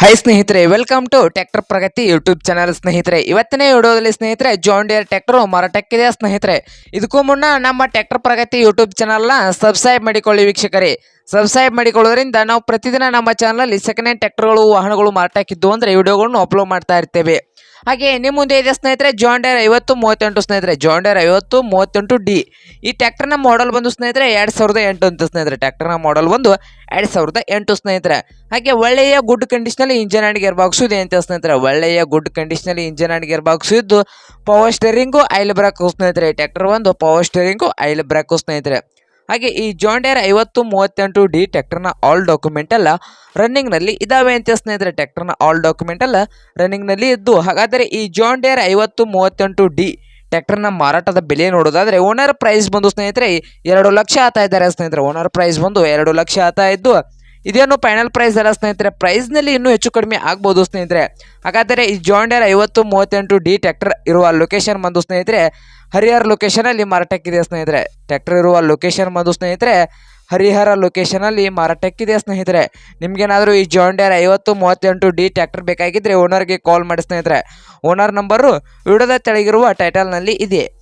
Hi ಸ್ನೇಹಿತರೆ welcome to tractor Pragati YouTube channel ಸ್ನೇಹಿತರೆ. ಇವತ್ತಿನ ವಿಡಿಯೋದಲ್ಲಿ, ಸ್ನೇಹಿತರೆ ಜಾನ್ ಡಿಯರ್ ಟ್ರ್ಯಾಕ್ಟರ್ ಮಾರಾಟಕ್ಕಿದೆ ಸ್ನೇಹಿತರೆ? ಇದಕ್ಕೂ ಮುನ್ನ ನಮ್ಮ ಟ್ರ್ಯಾಕ್ಟರ್ ಪ್ರಗತಿ ಯೂಟ್ಯೂಬ್ ಚಾನಲ್ನ ಸಬ್ಸ್ಕ್ರೈಬ್ ಮಾಡಿಕೊಳ್ಳಿ, ವೀಕ್ಷಕರೇ. ಸಬ್ಸ್ಕ್ರೈಬ್ ಮಾಡಿಕೊಳ್ಳೋದ್ರಿಂದ ನಾವು ಪ್ರತಿದಿನ ನಮ್ಮ ಚಾನಲಲ್ಲಿ ಸೆಕೆಂಡ್ ಹ್ಯಾಂಡ್ ಟ್ರ್ಯಾಕ್ಟರ್ಗಳು ವಾಹನಗಳು ಮಾರಾಟಕ್ಕಿದ್ದು ಅಂದರೆ ವಿಡಿಯೋಗಳನ್ನು ಅಪ್ಲೋಡ್ ಮಾಡ್ತಾ ಇರ್ತೇವೆ. ಹಾಗೆ ನಿಮ್ಮ ಮುಂದೆ ಇದೆ ಸ್ನೇಹಿತರೆ ಜಾಂಡೇರ್ ಡೇರ್ ಐವತ್ತು ಮೂವತ್ತೆಂಟು ಸ್ನೇಹಿತರೆ. ಜಾಂಡರ್ ಡೇರ್ ಐವತ್ತು ಮೂವತ್ತೆಂಟು ಡಿ ಈ ಟ್ಯಾಕ್ಟರ್ನ ಮಾಡಲ್ ಬಂದು ಸ್ನೇಹಿತರೆ, ಎರಡು ಸಾವಿರದ ಎಂಟು ಅಂತ ಸ್ನೇಹಿತರೆ. ಟ್ಯಾಕ್ಟರ್ನ ಮಾಡಲ್ ಬಂದು ಎರಡು ಸಾವಿರದ ಎಂಟು ಸ್ನೇಹಿತರೆ. ಹಾಗೆ ಒಳ್ಳೆಯ ಗುಡ್ ಕಂಡೀಷನಲ್ಲಿ ಇಂಜನ್ ಆ್ಯಂಡ್ ಗೇರ್ ಬಾಕ್ಸು ಇದೆ ಅಂತ ಸ್ನೇಹಿತರೆ. ಒಳ್ಳೆಯ ಗುಡ್ ಕಂಡೀಷನಲ್ಲಿ ಇಂಜನ್ ಆ್ಯಂಡ್ ಗೇರ್ ಬಾಕ್ಸು ಇದ್ದು ಪವರ್ ಸ್ಟೇರಿಂಗು ಐಲ್ ಬ್ರೇಕು ಸ್ನೇಹಿತರೆ. ಟ್ಯಾಕ್ಟರ್ ಒಂದು ಪವರ್ ಸ್ಟೇರಿಂಗು ಐಲ್ ಬ್ರೇಕು ಸ್ನೇಹಿತರೆ. ಹಾಗೆ ಈ ಜಾಂಡೇರ್ ಡೇರ್ ಐವತ್ತು ಮೂವತ್ತೆಂಟು ಡಿ ಟ್ಯಾಕ್ಟರ್ನ ಆಲ್ ಡಾಕ್ಯುಮೆಂಟ್ ಎಲ್ಲ ರನ್ನಿಂಗ್ನಲ್ಲಿ ಇದಾವೆ ಅಂತ ಸ್ನೇಹಿತರೆ. ಟ್ಯಾಕ್ಟರ್ನ ಆಲ್ ಡಾಕ್ಯುಮೆಂಟ್ ಎಲ್ಲ ರನ್ನಿಂಗ್ನಲ್ಲಿ ಇದ್ದು, ಹಾಗಾದರೆ ಈ ಜಾಂಡೇರ್ ಡೇರ್ ಐವತ್ತು ಮೂವತ್ತೆಂಟು ಡಿ ಟ್ಯಾಕ್ಟರ್ನ ಮಾರಾಟದ ಬೆಲೆ ನೋಡೋದಾದರೆ ಓನರ್ ಪ್ರೈಸ್ ಬಂದು ಸ್ನೇಹಿತರೆ ಎರಡು ಲಕ್ಷ ಆತ ಇದ್ದಾರೆ ಸ್ನೇಹಿತರೆ. ಓನರ್ ಪ್ರೈಸ್ ಬಂದು ಎರಡು ಲಕ್ಷ ಆತ ಇದ್ದು ಇದೇನು ಫೈನಲ್ ಪ್ರೈಸ್ ಅಲ್ಲ ಸ್ನೇಹಿತರೆ. ಪ್ರೈಸ್ನಲ್ಲಿ ಇನ್ನೂ ಹೆಚ್ಚು ಕಡಿಮೆ ಆಗ್ಬೋದು ಸ್ನೇಹಿತರೆ. ಹಾಗಾದರೆ ಈ ಜಾಂಡೇರ್ ಡೇರ್ ಐವತ್ತು, ಮೂವತ್ತೆಂಟು ಡಿ ಟ್ಯಾಕ್ಟರ್ ಇರುವ ಲೊಕೇಶನ್ ಬಂದು ಸ್ನೇಹಿತರೆ, ಹರಿಹರ ಲೊಕೇಶನಲ್ಲಿ ಮಾರಾಟಕ್ಕಿದೆ ಸ್ನೇಹಿತರೆ. ಟ್ರ್ಯಾಕ್ಟರ್ ಇರುವ ಲೊಕೇಶನ್ ಬಂದು ಸ್ನೇಹಿತರೆ, ಹರಿಹರ ಲೊಕೇಶನಲ್ಲಿ ಮಾರಾಟಕ್ಕಿದೆ ಸ್ನೇಹಿತರೆ. ನಿಮಗೇನಾದರೂ ಈ ಜಾಂಡೇರ್ ಡೇರ್ ಐವತ್ತು, ಮೂವತ್ತೆಂಟು ಡಿ ಟ್ರ್ಯಾಕ್ಟರ್ ಬೇಕಾಗಿದ್ದರೆ ಓನರ್ಗೆ ಕಾಲ್ ಮಾಡಿ ಸ್ನೇಹಿತರೆ. ಓನರ್ ನಂಬರು ವಿಡಿಯೋದ ತೆಳಗಿರುವ ಟೈಟಲ್ನಲ್ಲಿ ಇದೆ.